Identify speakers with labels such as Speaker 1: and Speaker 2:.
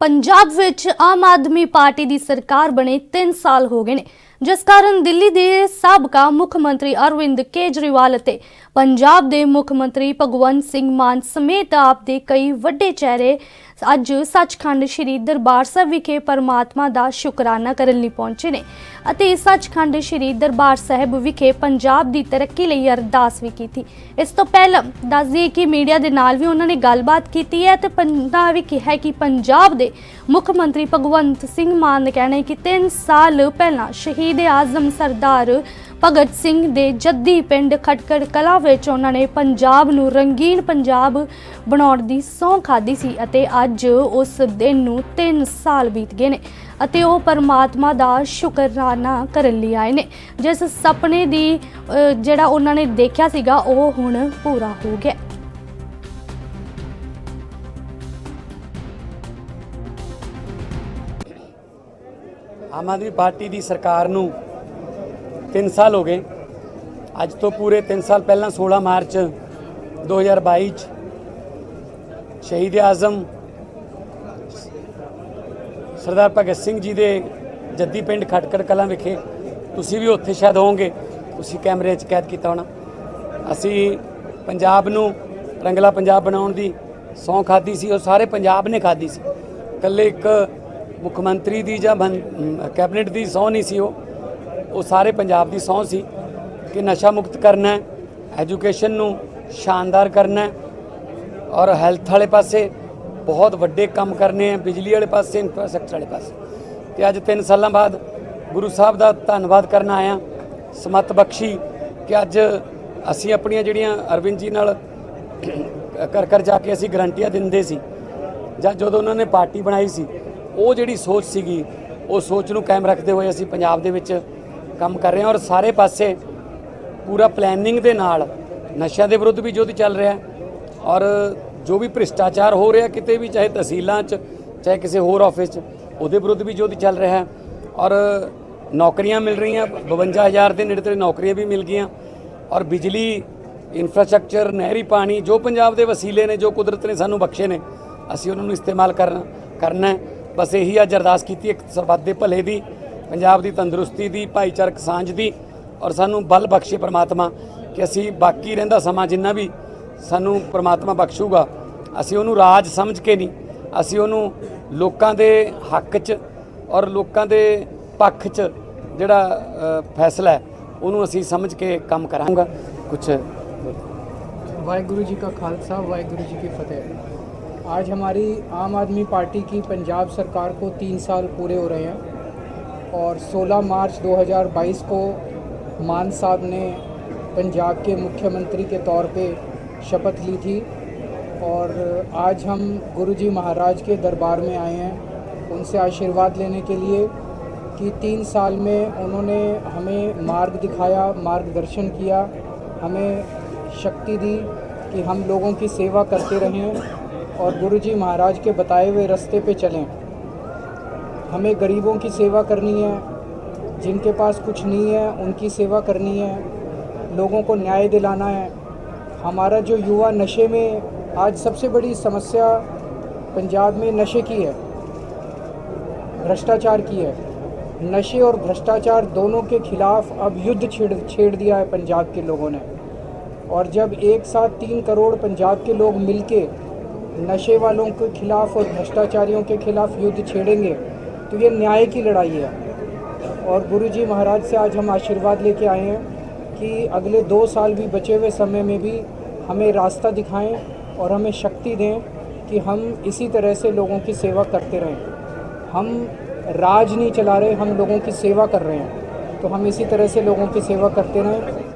Speaker 1: ਪੰਜਾਬ ਵਿੱਚ ਆਮ ਆਦਮੀ ਪਾਰਟੀ ਦੀ ਸਰਕਾਰ ਬਣੇ 3 ਸਾਲ ਹੋ ਗਏ ਨੇ। ਜਿਸ ਕਾਰਨ ਦਿੱਲੀ ਦੇ ਸਾਬਕਾ ਮੁੱਖ ਮੰਤਰੀ ਅਰਵਿੰਦ ਕੇਜਰੀਵਾਲ ਅਤੇ ਪੰਜਾਬ ਦੇ ਮੁੱਖ ਮੰਤਰੀ ਭਗਵੰਤ ਸਿੰਘ ਮਾਨ ਸਮੇਤ ਆਪ ਦੇ ਕਈ ਵੱਡੇ ਚਿਹਰੇ ਅੱਜ ਸੱਚਖੰਡ ਸ੍ਰੀ ਦਰਬਾਰ ਸਾਹਿਬ ਵਿਖੇ ਪਰਮਾਤਮਾ ਦਾ ਸ਼ੁਕਰਾਨਾ ਕਰਨ ਲਈ ਪਹੁੰਚੇ ਨੇ ਅਤੇ ਸੱਚਖੰਡ ਸ੍ਰੀ ਦਰਬਾਰ ਸਾਹਿਬ ਵਿਖੇ ਪੰਜਾਬ ਦੀ ਤਰੱਕੀ ਲਈ ਅਰਦਾਸ ਵੀ ਕੀਤੀ। ਇਸ ਤੋਂ ਪਹਿਲਾਂ ਦੱਸ ਦਈਏ ਕਿ ਮੀਡੀਆ ਦੇ ਨਾਲ ਵੀ ਉਹਨਾਂ ਨੇ ਗੱਲਬਾਤ ਕੀਤੀ ਹੈ ਤੇ ਪੰਨਾ ਵੀ ਕਿਹਾ ਕਿ ਪੰਜਾਬ ਦੇ ਮੁੱਖ ਮੰਤਰੀ ਭਗਵੰਤ ਸਿੰਘ ਮਾਨ ਨੇ ਕਹਿਣਾ ਹੈ ਕਿ 3 ਸਾਲ ਪਹਿਲਾਂ ਸ਼ਹੀਦ ਆਜ਼ਮ ਸਰਦਾਰ ਭਗਤ ਸਿੰਘ ਦੇ ਜੱਦੀ ਪਿੰਡ ਖਟਕੜ ਕਲਾ ਵਿੱਚ ਉਹਨਾਂ ਨੇ ਪੰਜਾਬ ਨੂੰ ਰੰਗੀਨ ਪੰਜਾਬ ਬਣਾਉਣ ਦੀ ਸਹੁੰ ਖਾਦੀ ਸੀ ਅਤੇ ਅੱਜ ਉਸ ਦਿਨ ਨੂੰ 3 ਸਾਲ ਬੀਤ ਗਏ ਨੇ ਅਤੇ ਉਹ ਪਰਮਾਤਮਾ ਦਾ ਸ਼ੁਕਰਾਨਾ ਕਰਨ ਲਈ ਆਏ ਨੇ। ਜਿਸ ਸੁਪਨੇ ਦੀ ਜਿਹੜਾ ਉਹਨਾਂ ਨੇ ਦੇਖਿਆ ਸੀਗਾ, ਉਹ ਹੁਣ ਪੂਰਾ ਹੋ ਗਿਆ।
Speaker 2: ਆਮ ਆਦਮੀ ਪਾਰਟੀ ਦੀ ਸਰਕਾਰ ਨੂੰ 3 ਸਾਲ ਹੋ ਗਏ। ਅੱਜ ਤੋਂ ਪੂਰੇ 3 ਸਾਲ ਪਹਿਲਾਂ 16 ਮਾਰਚ 2022 ਚ ਸ਼ਹੀਦ ਆਜ਼ਮ ਸਰਦਾਰ ਭਗਤ ਸਿੰਘ ਜੀ ਦੇ ਜੱਦੀ ਪਿੰਡ ਖਟਕੜ ਕਲਾਂ ਵਿਖੇ, ਤੁਸੀਂ ਵੀ ਉੱਥੇ ਸ਼ਾਇਦ ਹੋਵੋਗੇ। ਤੁਸੀਂ ਕੈਮਰੇ 'ਚ ਕੈਦ ਕੀਤਾ ਹੋਣਾ। ਅਸੀਂ ਪੰਜਾਬ ਨੂੰ ਰੰਗਲਾ ਪੰਜਾਬ ਬਣਾਉਣ ਦੀ ਸਹੁੰ ਖਾਦੀ ਸੀ, ਉਹ ਸਾਰੇ ਪੰਜਾਬ ਨੇ ਖਾਦੀ ਸੀ। ਇਕੱਲੇ ਇੱਕ ਮੁੱਖ ਮੰਤਰੀ ਦੀ ਜਾਂ ਬੰ- ਕੈਬਨਿਟ ਦੀ ਸਹੁੰ ਨਹੀਂ ਸੀ ਉਹ। ਉਹ ਸਾਰੇ ਪੰਜਾਬ ਦੀ ਸਹੁੰ ਸੀ ਕਿ ਨਸ਼ਾ ਮੁਕਤ ਕਰਨਾ ਹੈ, ਐਜੂਕੇਸ਼ਨ ਨੂੰ ਸ਼ਾਨਦਾਰ ਕਰਨਾ ਹੈ ਔਰ ਹੈਲਥ ਵਾਲੇ ਪਾਸੇ ਬਹੁਤ ਵੱਡੇ ਕੰਮ ਕਰਨੇ ਆ ਬਿਜਲੀ ਵਾਲੇ ਪਾਸੇ ਇਨਫਰਾਸਟ੍ਰਕਚਰ ਵਾਲੇ ਪਾਸੇ। ਤੇ ਅੱਜ 3 ਸਾਲਾਂ ਬਾਅਦ ਗੁਰੂ ਸਾਹਿਬ ਦਾ ਧੰਨਵਾਦ ਕਰਨ ਆਇਆ। ਸਮਤ ਬਖਸ਼ੀ ਕਿ ਅੱਜ ਅਸੀਂ ਆਪਣੀਆਂ ਜਿਹੜੀਆਂ ਅਰਵਿੰਦ ਜੀ ਨਾਲ ਕਰ ਕਰ ਜਾ ਕੇ ਅਸੀਂ ਗਰੰਟੀਆਂ ਦਿੰਦੇ ਸੀ ਜਾਂ ਜਦੋਂ ਉਹਨਾਂ ਨੇ ਪਾਰਟੀ ਬਣਾਈ ਸੀ ਉਹ ਜਿਹੜੀ ਸੋਚ ਸੀਗੀ, ਉਹ ਸੋਚ ਨੂੰ ਕਾਇਮ ਰੱਖਦੇ ਹੋਏ ਅਸੀਂ ਪੰਜਾਬ ਦੇ ਵਿੱਚ ਕੰਮ ਕਰ ਰਹੇ ਹਾਂ ਔਰ ਸਾਰੇ ਪਾਸੇ ਪੂਰਾ ਪਲੈਨਿੰਗ ਦੇ ਨਾਲ ਨਸ਼ਿਆਂ ਦੇ ਵਿਰੁੱਧ ਵੀ ਜੋਧ ਚੱਲ ਰਿਹਾ ਔਰ ਜੋ ਵੀ ਭ੍ਰਿਸ਼ਟਾਚਾਰ ਹੋ ਰਿਹਾ ਕਿਤੇ ਵੀ, ਚਾਹੇ ਤਹਿਸੀਲਾਂ 'ਚ, ਚਾਹੇ ਕਿਸੇ ਹੋਰ ਆਫਿਸ 'ਚ, ਉਹਦੇ ਵਿਰੁੱਧ ਵੀ ਜੋਧ ਚੱਲ ਰਿਹਾ ਔਰ ਨੌਕਰੀਆਂ ਮਿਲ ਰਹੀਆਂ 52000 ਦੇ ਨੇੜੇ ਤੇੜੇ ਨੌਕਰੀਆਂ ਵੀ ਮਿਲ ਗਈਆਂ ਔਰ ਬਿਜਲੀ ਇਨਫਰਾਸਟ੍ਰਕਚਰ ਨਹਿਰੀ ਪਾਣੀ ਜੋ ਪੰਜਾਬ ਦੇ ਵਸੀਲੇ ਨੇ, ਜੋ ਕੁਦਰਤ ਨੇ ਸਾਨੂੰ ਬਖਸ਼ੇ ਨੇ, ਅਸੀਂ ਉਹਨਾਂ ਨੂੰ ਇਸਤੇਮਾਲ ਕਰਨਾ ਕਰਨਾ ਹੈ। ਬਸ ਇਹੀ ਅੱਜ ਅਰਦਾਸ ਕੀਤੀ ਇੱਕ ਸਰਬੱਤ ਦੇ ਭਲੇ ਦੀ, ਪੰਜਾਬ ਦੀ ਤੰਦਰੁਸਤੀ ਦੀ, ਭਾਈਚਾਰਕ ਸਾਂਝ ਦੀ, ਔਰ ਸਾਨੂੰ ਬਲ ਬਖਸ਼ੇ ਪਰਮਾਤਮਾ ਕਿ ਅਸੀਂ ਬਾਕੀ ਰਹਿੰਦਾ ਸਮਾਂ ਜਿੰਨਾ ਵੀ ਸਾਨੂੰ ਪਰਮਾਤਮਾ ਬਖਸ਼ੂਗਾ, ਅਸੀਂ ਉਹਨੂੰ ਰਾਜ ਸਮਝ ਕੇ ਨਹੀਂ, ਅਸੀਂ ਉਹਨੂੰ ਲੋਕਾਂ ਦੇ ਹੱਕ 'ਚ ਔਰ ਲੋਕਾਂ ਦੇ ਪੱਖ 'ਚ ਜਿਹੜਾ ਫੈਸਲਾ ਹੈ, ਉਹਨੂੰ ਅਸੀਂ ਸਮਝ ਕੇ ਕੰਮ ਕਰਾਂਗਾ। ਕੁਝ
Speaker 3: ਵਾਹਿਗੁਰੂ ਜੀ ਕਾ ਖਾਲਸਾ, ਵਾਹਿਗੁਰੂ ਜੀ ਕੀ ਫਤਿਹ। आज हमारी आम आदमी पार्टी की पंजाब सरकार को तीन साल पूरे हो रहे हैं और 16 मार्च 2022 को मान साहब ने पंजाब के मुख्यमंत्री के तौर पे शपथ ली थी और आज हम गुरु जी महाराज के दरबार में आए हैं उनसे आशीर्वाद लेने के लिए कि तीन साल में उन्होंने हमें मार्ग दिखाया, मार्गदर्शन किया, हमें शक्ति दी कि हम लोगों की सेवा करते रहें और गुरु जी महाराज के बताए हुए रास्ते पे चलें। हमें गरीबों की सेवा करनी है, जिनके पास कुछ नहीं है, उनकी सेवा करनी है, लोगों को न्याय दिलाना है। हमारा जो युवा नशे में आज सबसे बड़ी समस्या पंजाब में नशे की है, भ्रष्टाचार की है। नशे और भ्रष्टाचार दोनों के खिलाफ अब युद्ध छेड़ छेड़ दिया है पंजाब के लोगों ने। और जब एक साथ तीन करोड़ पंजाब के लोग मिलके नशे वालों के खिलाफ और भ्रष्टाचारियों के खिलाफ युद्ध छेड़ेंगे तो ये न्याय की लड़ाई है। और गुरु जी महाराज से आज हम आशीर्वाद लेके आए हैं कि अगले दो साल भी बचे हुए समय में भी हमें रास्ता दिखाएँ और हमें शक्ति दें कि हम इसी तरह से लोगों की सेवा करते रहें। हम राज नहीं चला रहे, हम लोगों की सेवा कर रहे हैं। तो हम इसी तरह से लोगों की सेवा करते रहें।